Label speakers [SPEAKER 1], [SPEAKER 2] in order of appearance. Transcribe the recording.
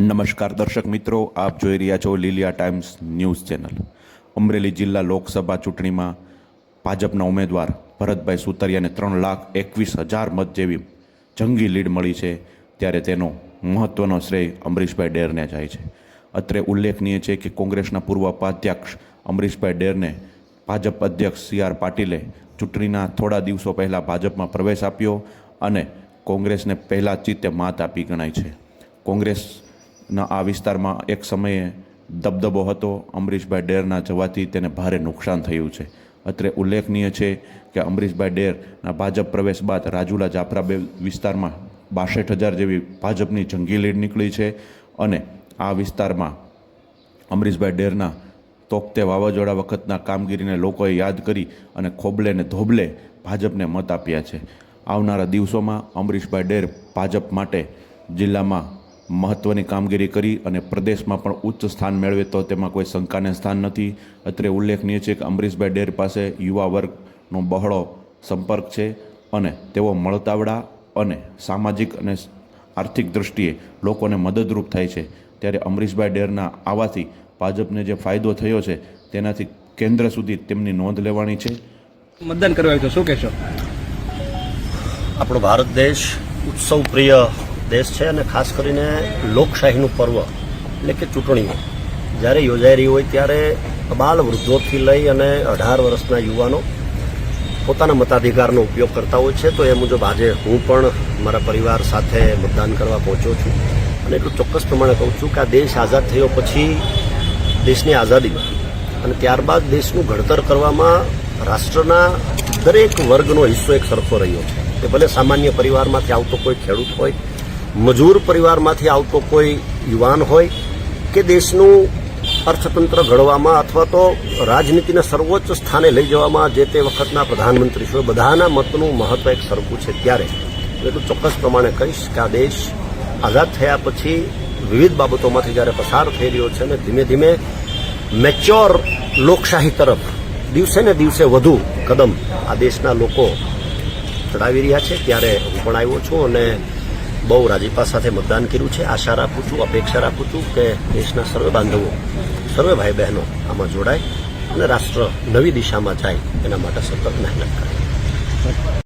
[SPEAKER 1] નમસ્કાર દર્શક મિત્રો, આપ જોઈ રહ્યા છો Liliya times news channel. Amreli જિલ્લા લોકસભા ચૂંટણીમાં ભાજપના ઉમેદવાર ભરતભાઈ સુતરિયાને ત્રણ લાખ એકવીસ હજાર મત જેવી જંગી લીડ મળી છે, ત્યારે તેનો મહત્ત્વનો શ્રેય અમરીશભાઈ ડેરને જાય છે. અત્રે ઉલ્લેખનીય છે કે કોંગ્રેસના પૂર્વ ઉપાધ્યક્ષ અમરીશભાઈ ડેરને ભાજપ અધ્યક્ષ સી આર પાટીલે ચૂંટણીના થોડા દિવસો પહેલાં ભાજપમાં પ્રવેશ આપ્યો અને કોંગ્રેસને પહેલા ચિત્તે માત આપી ગણાય છે. કોંગ્રેસના આ વિસ્તારમાં એક સમયે દબદબો હતો. અમરીશભાઈ ડેરના જવાથી તેને ભારે નુકસાન થયું છે. અત્રે ઉલ્લેખનીય છે કે અમરીશભાઈ ડેરના ભાજપ પ્રવેશ બાદ રાજુલા જાફરાબે વિસ્તારમાં બાસઠ હજાર જેવી ભાજપની જંગી લીડ નીકળી છે અને આ વિસ્તારમાં અમરીશભાઈ ડેરના તોકતે વાવાઝોડા વખતના કામગીરીને લોકોએ યાદ કરી અને ખોબલે ને ધોબલે ભાજપને મત આપ્યા છે. આવનારા દિવસોમાં અમરીશભાઈ ડેર ભાજપ માટે જિલ્લામાં મહત્ત્વની કામગીરી કરી અને પ્રદેશમાં પણ ઉચ્ચ સ્થાન મેળવે તો તેમાં કોઈ શંકાને સ્થાન નથી. અત્રે ઉલ્લેખનીય છે કે અમરીશભાઈ ડેર પાસે યુવા વર્ગનો બહોળો સંપર્ક છે અને તેઓ મળતાવડા અને સામાજિક અને આર્થિક દૃષ્ટિએ લોકોને મદદરૂપ થાય છે. ત્યારે અમરીશભાઈ ડેરના આવવાથી ભાજપને જે ફાયદો થયો છે તેનાથી કેન્દ્ર સુધી તેમની નોંધ લેવાની છે.
[SPEAKER 2] મતદાન કરવા તો શું કહેશો?
[SPEAKER 3] આપણો ભારત દેશ ઉત્સવ પ્રિય દેશ છે અને ખાસ કરીને લોકશાહીનું પર્વ, એટલે કે ચૂંટણીઓ. જ્યારે યોજાઈ રહી હોય ત્યારે બાલ વૃદ્ધોથી લઈ અને અઢાર વર્ષના યુવાનો પોતાના મતાધિકારનો ઉપયોગ કરતા હોય છે. તો એ મુજબ આજે હું પણ મારા પરિવાર સાથે મતદાન કરવા પહોંચ્યો છું. અને એટલું ચોક્કસ પ્રમાણે કહું છું કે આ દેશ આઝાદ થયો પછી દેશની આઝાદીમાં અને ત્યારબાદ દેશનું ઘડતર કરવામાં રાષ્ટ્રના દરેક વર્ગનો હિસ્સો એક સરખો રહ્યો છે. તે ભલે સામાન્ય પરિવારમાંથી આવતો કોઈ ખેડૂત હોય મજૂર પરિવારમાંથી આવતો કોઈ યુવાન હોય કે દેશનું અર્થતંત્ર ઘડવામાં અથવા તો રાજનીતિના સર્વોચ્ચ સ્થાને લઈ જવામાં જે તે વખતના પ્રધાનમંત્રીશ્રીઓ, બધાના મતનું મહત્વ એક સરખું છે ત્યારે. એટલું ચોક્કસ પ્રમાણે કહીશ કે આ દેશ આઝાદ થયા પછી વિવિધ બાબતોમાંથી જ્યારે પસાર થઈ રહ્યો છે અને ધીમે ધીમે મેચ્યોર લોકશાહી તરફ દિવસે ને દિવસે વધુ કદમ આ દેશના લોકો ચડાવી રહ્યા છે, ત્યારે હું પણ આવ્યો છું અને બહુ રાજીપા સાથે મતદાન કર્યું છે. આશા રાખું છું, અપેક્ષા રાખું છું કે દેશના સર્વે બાંધવો, સર્વે ભાઈ બહેનો આમાં જોડાય અને રાષ્ટ્ર નવી દિશામાં જાય એના માટે સતત મહેનત કરે.